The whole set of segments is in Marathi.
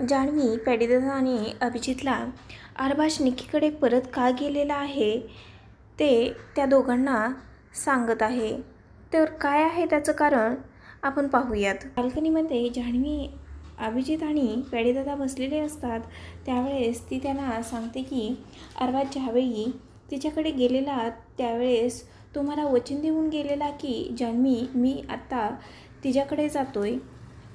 जान्हवी पॅडीदादा आणि अभिजितला आरबाज निकीकडे परत का गेलेला आहे ते त्या दोघांना सांगत आहे. तर काय आहे त्याचं कारण? आपण पाहूयात. बाल्कनीमध्ये जान्हवी अभिजित आणि पॅडीदादा बसलेले असतात. त्यावेळेस ती त्यांना सांगते की अरबाज ज्यावेळी तिच्याकडे गेलेला त्यावेळेस तो मला वचन देऊन गेलेला की जान्हवी मी आत्ता तिच्याकडे जातोय.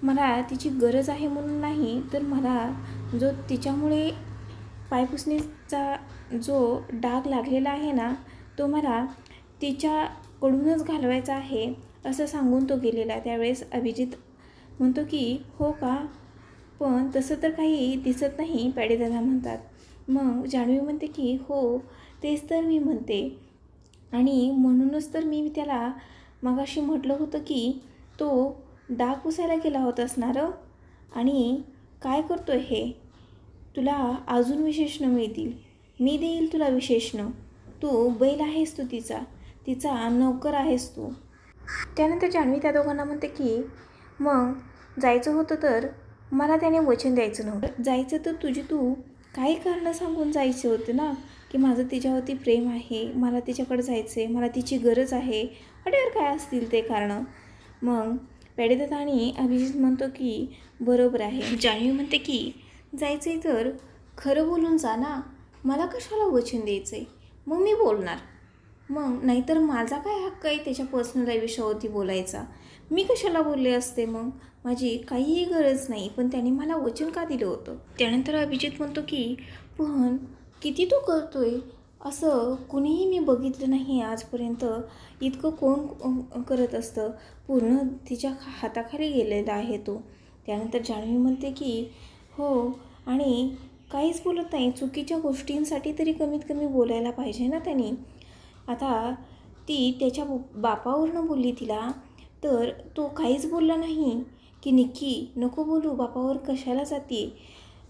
मला तिची गरज आहे म्हणून नाही तर मला जो तिच्यामुळे पायपुसणीचा जो डाग लागलेला आहे ना तो मला तिच्याकडूनच घालवायचा आहे असं सांगून तो गेलेला त्यावेळेस अभिजित म्हणतो की हो का? पण तसं तर काही दिसत नाही पॅडेदादा म्हणतात. मग जान्हवी म्हणते की हो तेच तर मी म्हणते. आणि म्हणूनच तर मी त्याला मगाशी म्हटलं होतं की तो डाग पुसायला गेला होता असणारं आणि काय करतो आहे हे? तुला अजून विशेषणं मिळतील मी देईल तुला विशेषणं तू बैल आहेस तू तिचा. तिचा नौकर आहेस तू. त्यानंतर जान्हवी त्या दोघांना म्हणते की मग जायचं होतं तर मला त्याने वचन द्यायचं नव्हतं. जायचं तर तुझी तू काही कारणं सांगून जायचे होते ना की माझं तिच्यावरती प्रेम आहे मला तिच्याकडे जायचं आहे मला तिची गरज आहे. अडेवर काय असतील ते कारणं. मग पेडेदत्त आणि अभिजित म्हणतो की बरोबर आहे. जान्हवी म्हणते की जायचं आहे तर खरं बोलून जा ना. मला कशाला वचन द्यायचं आहे मग मी बोलणार. मग नाहीतर माझा काय हक्क आहे त्याच्या पर्सनल आयुष्यावरती बोलायचा? मी कशाला बोलले असते मग? माझी काहीही गरज नाही पण त्याने मला वचन का दिलं होतं? त्यानंतर अभिजित म्हणतो की पण किती तू आहे असं कुणीही मी बघितलं नाही आजपर्यंत. इतकं कोण करत असतं? पूर्ण तिच्या हाताखाली गेलेला आहे तो. त्यानंतर जान्हवी म्हणते की हो आणि काहीच बोलत नाही. चुकीच्या गोष्टींसाठी तरी कमीत कमी बोलायला पाहिजे ना त्यांनी. आता ती त्याच्या बापावरनं बोलली तिला तर तो काहीच बोलला नाही. की निक्की नको बोलू बापावर कशाला जाते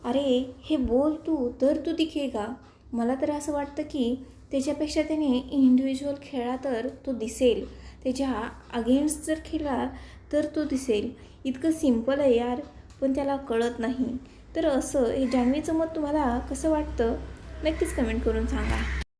अरे हे बोल तू तर तू दिखेगा मला तर असं वाटतं की त्याच्यापेक्षा त्याने इंडिव्हिज्युअल खेळला तर तो दिसेल. त्याच्या अगेन्स्ट जर खेळला तर तो दिसेल. इतकं सिंपल आहे यार पण त्याला कळत नाही. तर असं हे जान्हवीचं मत तुम्हाला कसं वाटतं? नक्कीच कमेंट करून सांगा.